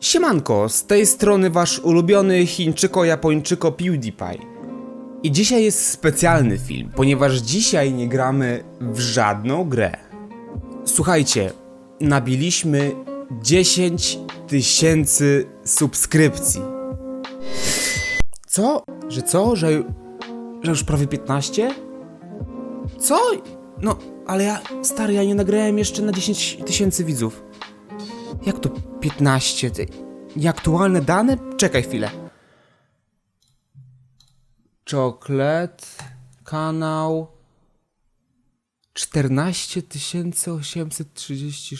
Siemanko, z tej strony wasz ulubiony Chińczyko-Japończyko PewDiePie. I dzisiaj jest specjalny film, ponieważ dzisiaj nie gramy w żadną grę. Słuchajcie, nabiliśmy 10 tysięcy subskrypcji. Co? Że co? Że, że już prawie 15? Co? No, ale ja, stary, ja nie nagrałem jeszcze na 10 tysięcy widzów. Jak to 15? Ty, nieaktualne dane? Czekaj chwilę. Czoklet, kanał 14 830.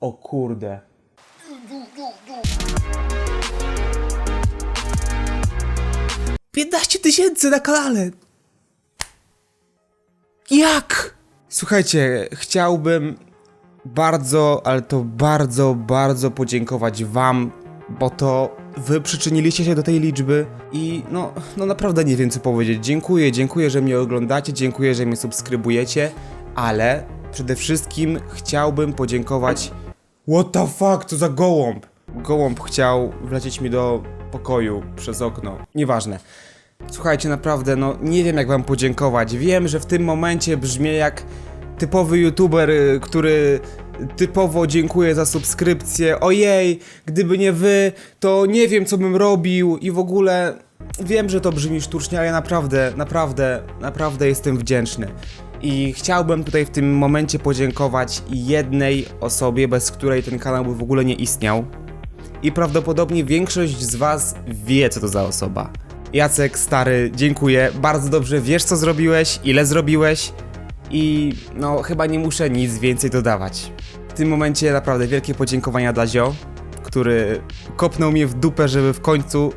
O kurde. Piętnaście tysięcy na kanale! Jak? Słuchajcie, chciałbym bardzo, ale to bardzo, bardzo podziękować Wam, bo to Wy przyczyniliście się do tej liczby i no, no naprawdę nie wiem co powiedzieć. Dziękuję, dziękuję, że mnie oglądacie, dziękuję, że mnie subskrybujecie, ale przede wszystkim chciałbym podziękować. What the fuck, to za gołąb! Gołąb chciał wlecieć mi do pokoju przez okno. Nieważne. Słuchajcie, naprawdę, no nie wiem jak wam podziękować. Wiem, że w tym momencie brzmię jak typowy youtuber, y, który typowo dziękuję za subskrypcję. Ojej, gdyby nie wy, to nie wiem co bym robił i w ogóle wiem, że to brzmi sztucznie, ale naprawdę, naprawdę, naprawdę jestem wdzięczny. I chciałbym tutaj w tym momencie podziękować jednej osobie, bez której ten kanał by w ogóle nie istniał. I prawdopodobnie większość z Was wie, co to za osoba. Jacek, stary, dziękuję. Bardzo dobrze wiesz, co zrobiłeś, ile zrobiłeś. I no, chyba nie muszę nic więcej dodawać. W tym momencie naprawdę wielkie podziękowania dla Zio, który kopnął mnie w dupę, żeby w końcu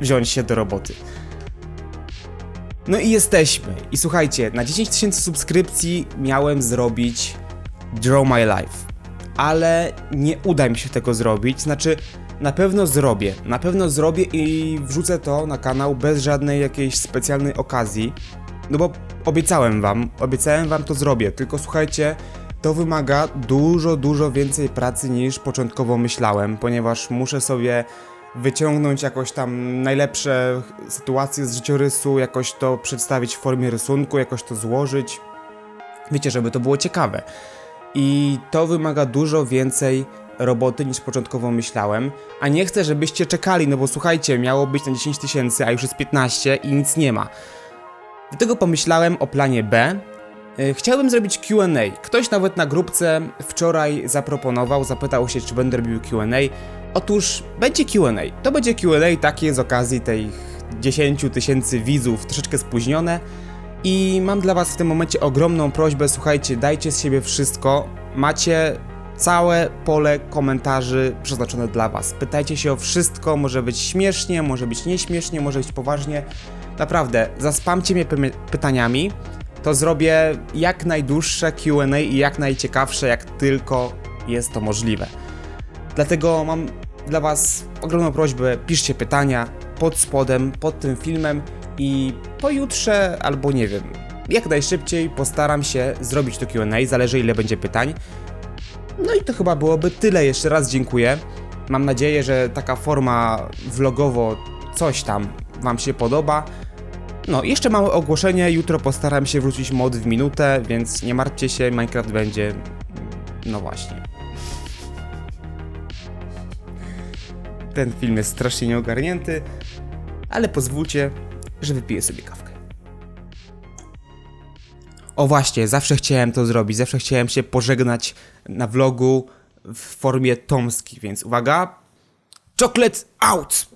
wziąć się do roboty. No i jesteśmy. I słuchajcie, na 10 tysięcy subskrypcji miałem zrobić Draw My Life. Ale nie uda mi się tego zrobić. Znaczy, na pewno zrobię. Na pewno zrobię i wrzucę to na kanał bez żadnej jakiejś specjalnej okazji. No bo obiecałem wam, obiecałem wam to zrobię. Tylko słuchajcie, to wymaga dużo, dużo więcej pracy niż początkowo myślałem, ponieważ muszę sobie wyciągnąć jakoś tam najlepsze sytuacje z życiorysu, jakoś to przedstawić w formie rysunku, jakoś to złożyć. Wiecie, żeby to było ciekawe. I to wymaga dużo więcej roboty niż początkowo myślałem. A nie chcę, żebyście czekali, no bo słuchajcie, miało być na 10 tysięcy, a już jest 15 i nic nie ma. Dlatego pomyślałem o planie B. Y, Chciałbym zrobić QA. Ktoś nawet na grupce wczoraj zaproponował, zapytał się, czy będę robił QA. Otóż będzie QA. To będzie QA takie z okazji tej 10 tysięcy widzów, troszeczkę spóźnione. I mam dla Was w tym momencie ogromną prośbę, słuchajcie, dajcie z siebie wszystko. Macie całe pole komentarzy przeznaczone dla Was. Pytajcie się o wszystko, może być śmiesznie, może być nieśmiesznie, może być poważnie. Naprawdę, zaspamcie mnie py- pytaniami, to zrobię jak najdłuższe QA i jak najciekawsze, jak tylko jest to możliwe. Dlatego mam dla Was ogromną prośbę, piszcie pytania pod spodem, pod tym filmem i pojutrze, albo nie wiem, jak najszybciej postaram się zrobić to Q&A, zależy ile będzie pytań. No i to chyba byłoby tyle, jeszcze raz dziękuję. Mam nadzieję, że taka forma vlogowo coś tam Wam się podoba. No, jeszcze małe ogłoszenie, jutro postaram się wrzucić mod w minutę, więc nie martwcie się, Minecraft będzie... No właśnie. Ten film jest strasznie nieogarnięty, ale pozwólcie, że wypiję sobie kawkę. O właśnie, zawsze chciałem to zrobić, zawsze chciałem się pożegnać na vlogu w formie tomskiej, więc uwaga. Chocolate out!